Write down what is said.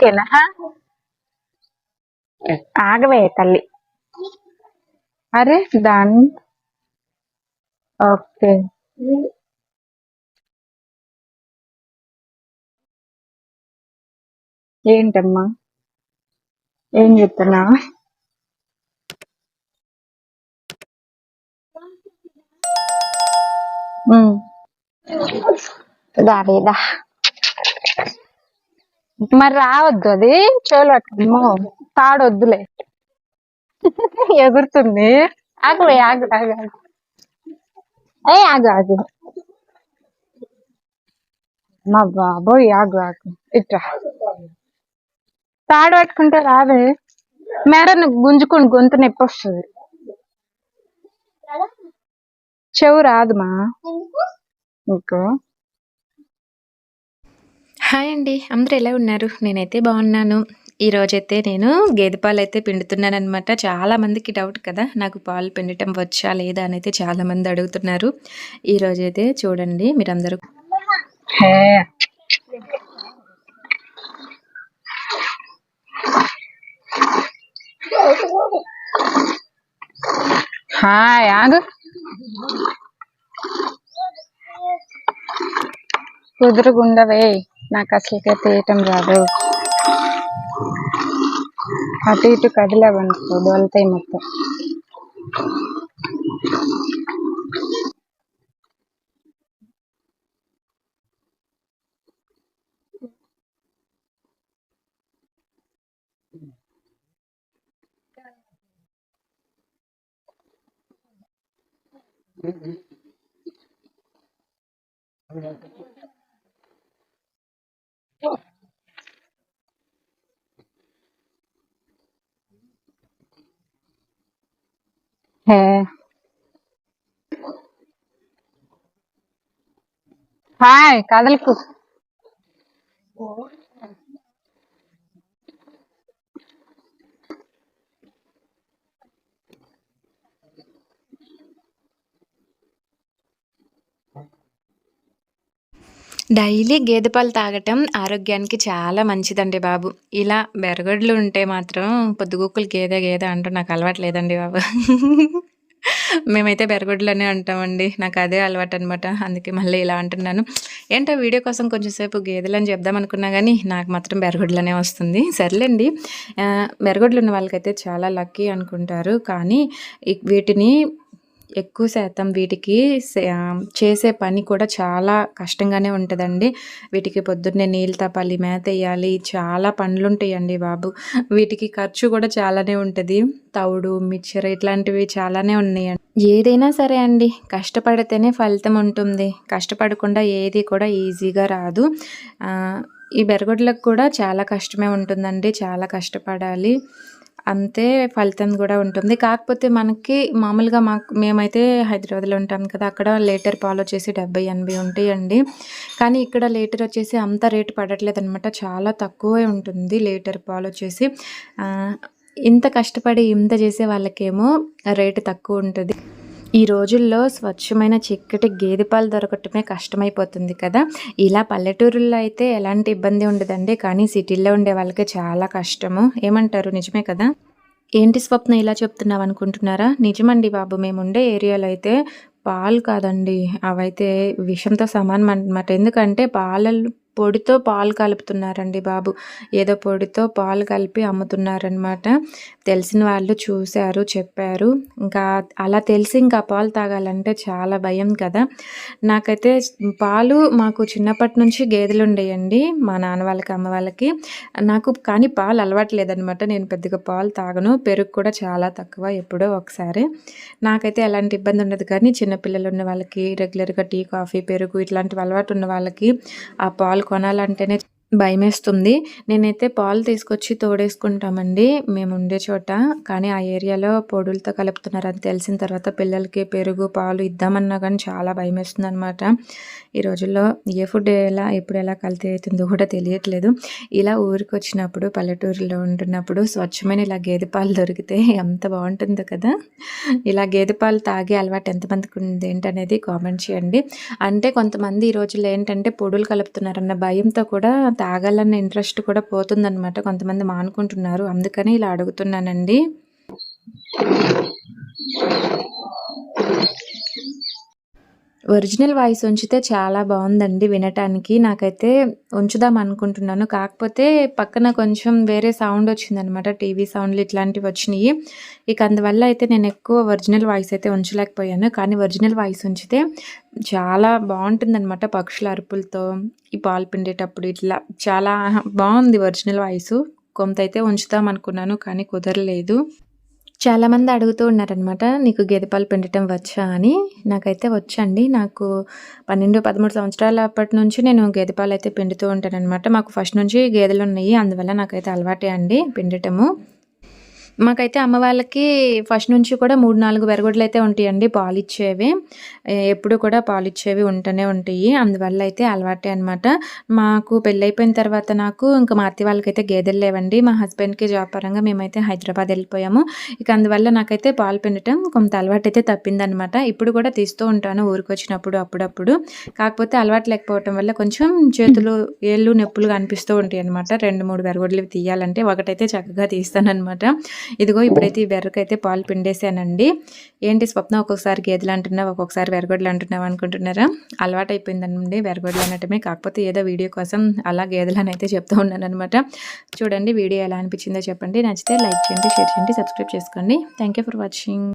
ఓకేనా ఆగవే తల్లి అరే దాని ఓకే ఏంటమ్మా ఏం చెప్తున్నావు దారేదా మరి రావద్దు అది. చెవులు పట్టుకోమో తాడొద్దులే. ఎగురుతుంది. ఆగులే ఆగు ఆగు ఆగు. ఏ ఆగు ఆగు. మా బాబోయ్ ఆగు ఆగు. ఇట్రా. తాడు పట్టుకుంటే రాదే మెడను గుంజుకుని గొంతు నొప్పి వస్తుంది. చెవు రాదుమా? ఇంకో హాయ్ అండి. అందరూ ఎలా ఉన్నారు? నేనైతే బాగున్నాను. ఈ రోజైతే నేను గేదె పాలు అయితే పిండుతున్నాను అనమాట చాలా మందికి డౌట్ కదా నాకు పాలు పిండటం వచ్చా లేదా అని అయితే చాలా మంది అడుగుతున్నారు. ఈ రోజైతే చూడండి మీరందరూ. హాయ్ ఆగు. కుదురుగుండవే నాకు అసలుకే తీయటం రాదు. అటు ఇటు కదిలేవనుకో దొలుతాయి మొత్తం. हाय कादल कुछ డైలీ గేదె పాలు తాగటం ఆరోగ్యానికి చాలా మంచిదండి బాబు. ఇలా బెరగడ్లు ఉంటే మాత్రం పొద్దుగుక్కులు గేదె గేదె అంటూ నాకు అలవాటు లేదండి బాబు. మేమైతే బెరగొడ్లనే అంటామండి. నాకు అదే అలవాటు అనమాట అందుకే మళ్ళీ ఇలా అంటున్నాను. ఏంటో వీడియో కోసం కొంచెంసేపు గేదెలని చెప్దాం అనుకున్నా కానీ నాకు మాత్రం బెరగొడ్లనే వస్తుంది. సర్లేండి. బెరగొడ్లు ఉన్న వాళ్ళకైతే చాలా లక్కీ అనుకుంటారు. కానీ వీటిని ఎక్కువ శాతం వీటికి సే- చేసే పని కూడా చాలా కష్టంగానే ఉంటుందండి. వీటికి పొద్దున్నే నీళ్ళు తప్పాలి మేత వేయాలి చాలా పనులు ఉంటాయండి బాబు. వీటికి ఖర్చు కూడా చాలానే ఉంటుంది. తవుడు మిక్చర్ ఇట్లాంటివి చాలానే ఉన్నాయండి. ఏదైనా సరే అండి కష్టపడితేనే ఫలితం ఉంటుంది. కష్టపడకుండా ఏది కూడా ఈజీగా రాదు. ఈ బెరగొడ్లకు కూడా చాలా కష్టమే ఉంటుందండి. చాలా కష్టపడాలి. అంతే ఫలితం కూడా ఉంటుంది. కాకపోతే మనకి మామూలుగా మాకు మేమైతే హైదరాబాద్లో ఉంటాం కదా అక్కడ లీటర్ పాలు వచ్చేసి డెబ్బై ఎనభై ఉంటాయండి. కానీ ఇక్కడ లీటర్ వచ్చేసి అంత రేటు పడట్లేదు అనమాట చాలా తక్కువే ఉంటుంది లీటర్ పాలు వచ్చేసి ఇంత కష్టపడి ఇంత చేసే వాళ్ళకేమో రేటు తక్కువ ఉంటుంది. ఈ రోజుల్లో స్వచ్ఛమైన చిక్కటి గేదె పాలు దొరకటమే కష్టమైపోతుంది కదా. ఇలా పల్లెటూరుల్లో అయితే ఎలాంటి ఇబ్బంది ఉండదండి. కానీ సిటీల్లో ఉండే వాళ్ళకి చాలా కష్టము. ఏమంటారు? నిజమే కదా. ఏంటి స్వప్న? ఇలా చెప్తున్నావు అనుకుంటున్నారా? నిజమండి బాబు. మేము ఉండే ఏరియాలో అయితే పాలు కాదండి. అవైతే విషంతో సమానం అనమాట ఎందుకంటే పాలలు పొడితో పాలు కలుపుతున్నారండి బాబు. ఏదో పొడితో పాలు కలిపి అమ్ముతున్నారనమాట తెలిసిన వాళ్ళు చూశారు చెప్పారు. ఇంకా అలా తెలిసి ఇంకా పాలు తాగాలంటే చాలా భయం కదా. నాకైతే పాలు మాకు చిన్నప్పటి నుంచి గేదెలు ఉండేయండి మా నాన్న వాళ్ళకి అమ్మ వాళ్ళకి. నాకు కానీ పాలు అలవాట్లేదనమాట నేను పెద్దగా పాలు తాగను. పెరుగు కూడా చాలా తక్కువ ఎప్పుడో ఒకసారి. నాకైతే ఎలాంటి ఇబ్బంది ఉండదు కానీ చిన్నపిల్లలు ఉన్న వాళ్ళకి రెగ్యులర్గా టీ కాఫీ పెరుగు ఇట్లాంటివి అలవాటు ఉన్న వాళ్ళకి ఆ పాలు కొనాలంటేనే భయమేస్తుంది. నేనైతే పాలు తీసుకొచ్చి తోడేసుకుంటామండి. మేము ఉండే చోట. కానీ ఆ ఏరియాలో పొడులతో కలుపుతున్నారని తెలిసిన తర్వాత పిల్లలకి పెరుగు పాలు ఇద్దామన్నా కానీ చాలా భయమేస్తుంది అనమాట ఈ రోజుల్లో ఏ ఫుడ్ ఎలా ఎప్పుడు ఎలా కల్తీ అవుతుందో కూడా తెలియట్లేదు. ఇలా ఊరికి వచ్చినప్పుడు పల్లెటూరులో ఉంటున్నప్పుడు స్వచ్ఛమైన ఇలా గేదె పాలు దొరికితే ఎంత బాగుంటుందో కదా. ఇలా గేదె పాలు తాగే అలవాటు ఎంతమందికి ఉంది ఏంటనేది కామెంట్ చేయండి. అంటే కొంతమంది ఈ రోజుల్లో ఏంటంటే పొడులు కలుపుతున్నారన్న భయంతో కూడా తాగాలన్న ఇంట్రెస్ట్ కూడా పోతుందనమాట కొంతమంది మానుకుంటున్నారు. అందుకని ఇలా అడుగుతున్నానండి. ఒరిజినల్ వాయిస్ ఉంచితే చాలా బాగుందండి వినటానికి. నాకైతే ఉంచుదాం అనుకుంటున్నాను. కాకపోతే పక్కన కొంచెం వేరే సౌండ్ వచ్చిందనమాట. టీవీ సౌండ్లు ఇట్లాంటివి వచ్చినాయి. ఇక అందువల్ల అయితే నేను ఎక్కువ ఒరిజినల్ వాయిస్ అయితే ఉంచలేకపోయాను. కానీ ఒరిజినల్ వాయిస్ ఉంచితే చాలా బాగుంటుందన్నమాట పక్షుల అరుపులతో ఈ పాలు పిండేటప్పుడు ఇట్లా. చాలా బాగుంది ఒరిజినల్ వాయిస్. కొంత అయితే ఉంచుదాం అనుకున్నాను కానీ కుదరలేదు. చాలామంది అడుగుతూ ఉన్నారనమాట నీకు గేదె పాలు పిండటం వచ్చా? అని. నాకైతే వచ్చండి. నాకు పన్నెండు పదమూడు సంవత్సరాల అప్పటి నుంచి నేను గేదె పాలు అయితే పిండుతూ ఉంటానన్నమాట. మాకు ఫస్ట్ నుంచి గేదెలు ఉన్నాయి అందువల్ల నాకైతే అలవాటే అండి పిండటము. మాకైతే అమ్మ వాళ్ళకి ఫస్ట్ నుంచి కూడా మూడు నాలుగు వెరగొడ్లు అయితే ఉంటాయండి పాలు ఇచ్చేవి. ఎప్పుడు కూడా పాలు ఇచ్చేవి ఉంటూనే ఉంటాయి. అందువల్ల అయితే అలవాటే అనమాట మాకు పెళ్ళైపోయిన తర్వాత నాకు ఇంకా మా అత్తి వాళ్ళకైతే గేదెలు లేవండి. మా హస్బెండ్కి జాబ్ పరంగా మేమైతే హైదరాబాద్ వెళ్ళిపోయాము. ఇక అందువల్ల నాకైతే పాలు పిండటం కొంత అలవాటు అయితే తప్పిందనమాట ఇప్పుడు కూడా తీస్తూ ఉంటాను ఊరికి వచ్చినప్పుడు అప్పుడప్పుడు. కాకపోతే అలవాటు లేకపోవటం వల్ల కొంచెం చేతులు ఏళ్ళు నొప్పులు కనిపిస్తూ ఉంటాయి అనమాట రెండు మూడు వెరగొడ్లు తీయాలంటే ఒకటైతే చక్కగా తీస్తానమాట ఇదిగో ఇప్పుడైతే ఈ బెర్రకైతే పాలు పిండేసానండి ఏంటి స్వప్న ఒక్కొక్కసారి గేదెలు అంటున్నావు ఒక్కొక్కసారి వెరగొడ్లు అంటున్నావు అనుకుంటున్నారా? అలవాటు అయిపోయిందండి వెరగొడ్లు అనటమే. కాకపోతే ఏదో వీడియో కోసం అలా గేదెలు అని అయితే చెప్తూ ఉన్నాను అనమాట చూడండి వీడియో ఎలా అనిపించిందో చెప్పండి. నచ్చితే లైక్ చేయండి షేర్ చేయండి సబ్స్క్రైబ్ చేసుకోండి. Thank you for watching.